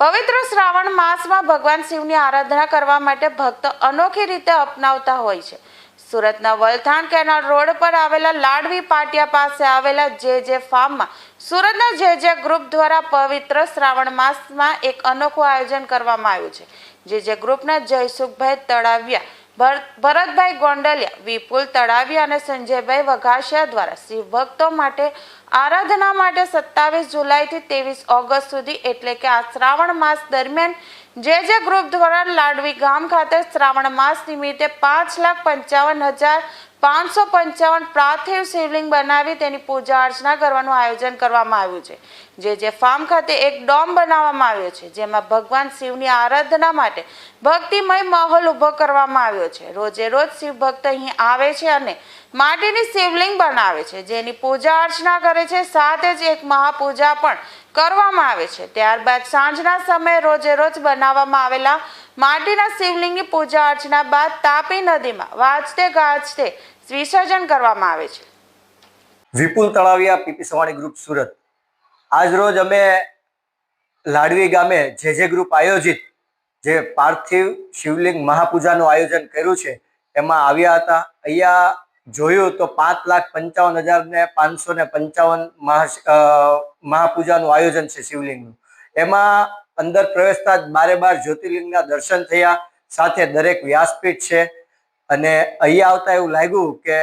પવિત્ર શ્રાવણ માસમાં ભગવાન શિવની આરાધના કરવા માટે ભક્તો અનોખી રીતે અપનાવતા હોય છે. સુરતના વલથાણ કેનાલ રોડ પર આવેલા લાડવી પાટિયા પાસે આવેલા જે જે ફાર્મમાં સુરતના જે જે ગ્રુપ દ્વારા પવિત્ર શ્રાવણ માસમાં એક અનોખું આયોજન કરવામાં આવ્યું છે. જે જે ગ્રુપના જયસુખભાઈ તળાવિયા ભરતભાઈ ગોંડલિયા, વિપુલ તળાવિયા અને સંજયભાઈ વઘાસિયા દ્વારા શિવ ભક્તો માટે આરાધના માટે સત્તાવીસ જુલાઈથી ત્રેવીસ ઓગસ્ટ સુધી, એટલે કે આ શ્રાવણ માસ દરમિયાન જે જે ગ્રુપ દ્વારા લાડવી ગામ ખાતે શ્રાવણ માસ નિમિત્તે પાંચ લાખ પંચાવન હજાર પાંચસો પંચાવન પ્રાર્થિવ શિવલિંગ બનાવી તેની પૂજા અર્ચના કરવાનું આયોજન કરવામાં આવ્યું છે. જે જે ફાર્મ ખાતે એક ડોમ બનાવવામાં આવ્યો છે, જેમાં ભગવાન શિવની આરાધના માટે ભક્તિમય માહોલ ઊભો કરવામાં આવ્યો છે. રોજે રોજ શિવ ભક્ત અહીં આવે છે અને માટીની શિવલિંગ બનાવે છે, જેની પૂજા અર્ચના કરે છે. સાથે જ એક મહાપૂજા પણ કરવામાં આવે છે. ત્યારબાદ સાંજના સમયે રોજે રોજ બનાવવામાં આવેલા માટીના શિવલિંગની પૂજા અર્ચના બાદ તાપી નદીમાં વાજતે ગાજતે વિસર્જન કરવામાં આવે છે. Vipul Talaviya PP Savani group Surat. આજ રોજ અમે લાડવી ગામે જે જે ગ્રુપ આયોજિત જે પાર્થિવ શિવલિંગ મહાપૂજાનું આયોજન કર્યું છે, એમાં આવ્યા હતા. અહીંયા જોયું તો પાંચ લાખ પંચાવન હજાર ને પાંચસો ને પંચાવન મહા મહાપૂજાનું આયોજન છે શિવલિંગનું. એમાં અંદર પ્રવેશતા જ બારે બાર જ્યોતિર્લિંગના દર્શન થયા. સાથે દરેક વ્યાસપીઠ છે. અને અહીંયા આવતા એવું લાગ્યું કે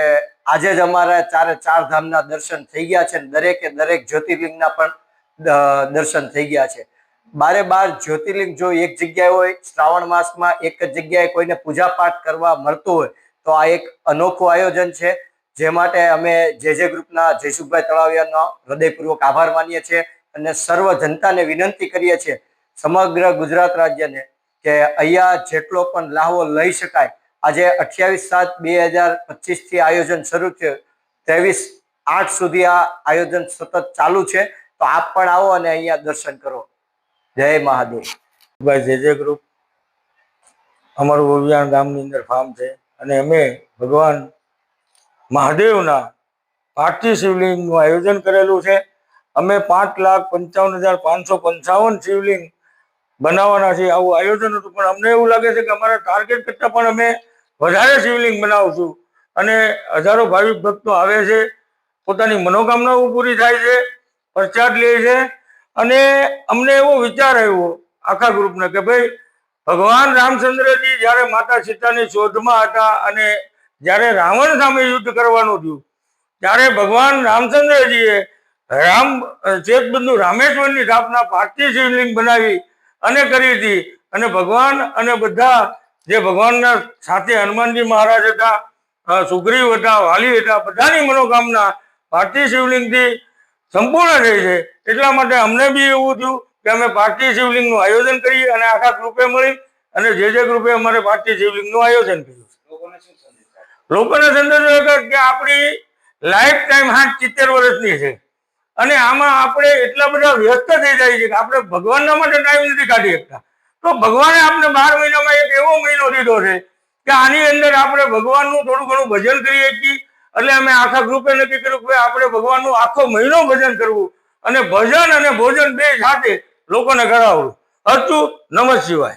આજે જ અમારા ચારે ચાર ધામના દર્શન થઈ ગયા છે દરેકે દરેક જ્યોતિર્લિંગના પણ દર્શન થઈ ગયા છે. બારે બાર જ્યોતિર્લિંગ જો એક જગ્યાએ હોય, શ્રાવણ માસમાં એક જ જગ્યાએ કોઈને પૂજા પાઠ કરવા મળતું હોય, તો આ એક અનોખું આયોજન છે. જે માટે અમે જે જે ગ્રુપના જયસુખભાઈ તળાવિયાનો હૃદયપૂર્વક આભાર માનીએ છીએ અને સર્વ જનતાને વિનંતી કરીએ છીએ સમગ્ર ગુજરાત રાજ્યને કે અહીંયા જેટલો પણ લાહવો લઈ શકાય. આજે અઠ્યાવીસ સાત બે હજાર પચીસથી આયોજન શરૂ થયું. ત્રેવીસ આઠ સુધી આ આયોજન સતત ચાલુ છે. તો આપ પણ આવો અને અહીંયા દર્શન કરો. જય મહાદેવ. ભાઈ, જે જે ગ્રુપ અમારું ઓવિયાણ ગામની અંદર ફાર્મ છે અને અમે ભગવાન મહાદેવના ભારતીય શિવલિંગનું આયોજન કરેલું છે. અમે પાંચ લાખ પંચાવન હજાર પાંચસો પંચાવન શિવલિંગ બનાવવાના છે, આવું આયોજન હતું. પણ અમને એવું લાગે છે કે અમારા ટાર્ગેટ કરતાં પણ અમે વધારે શિવલિંગ બનાવશું. અને હજારો ભાવિક ભક્તો આવે છે, પોતાની મનોકામનાઓ પૂરી થાય છે, પ્રસાદ લે છે. અને અમને એવો વિચાર આવ્યો આખા ગ્રુપને કે ભાઈ, ભગવાન રામચંદ્રજી જ્યારે માતા સીતાની શોધમાં હતા અને જ્યારે રાવણ સામે યુદ્ધ કરવાનું થયું, ત્યારે ભગવાન રામચંદ્રજીએ રામ, ચેતબંધુ રામેશ્વરની સ્થાપના પાર્થિવ શિવલિંગ બનાવી અને કરી હતી. અને ભગવાન અને બધા જે ભગવાનના સાથે હનુમાનજી મહારાજ હતા સુગ્રીવ હતા વાલી હતા બધાની મનોકામના ભારતીય શિવલિંગથી સંપૂર્ણ થઈ છે. એટલા માટે અમને બી એવું થયું કે અમે ભારતીય શિવલિંગનું આયોજન કરીએ અને આખા ગ્રુપે મળી અને જે જે ગ્રુપે અમારે ભારતીય શિવલિંગનું આયોજન કર્યું લોકોને સંદેશો કે આપણી લાઈફ ટાઈમ હાથ સિત્તેર વર્ષની છે. અને આમાં આપણે એટલા બધા વ્યસ્ત થઈ જાય છે કે આપણે ભગવાનના માટે ટાઈમ નથી કાઢી શકતા. તો ભગવાને આપણે બાર મહિનામાં એક એવો મહિનો દીધો છે કે આની અંદર આપણે ભગવાનનું થોડું ઘણું ભજન કરીએ છીએ. એટલે અમે આખા ગ્રુપે નક્કી કર્યું કે આપણે ભગવાનનું આખો મહિનો ભજન કરવું. અને ભજન અને ભોજન બે સાથે લોકોને કરાવવું. હતું નમઃ શિવાય.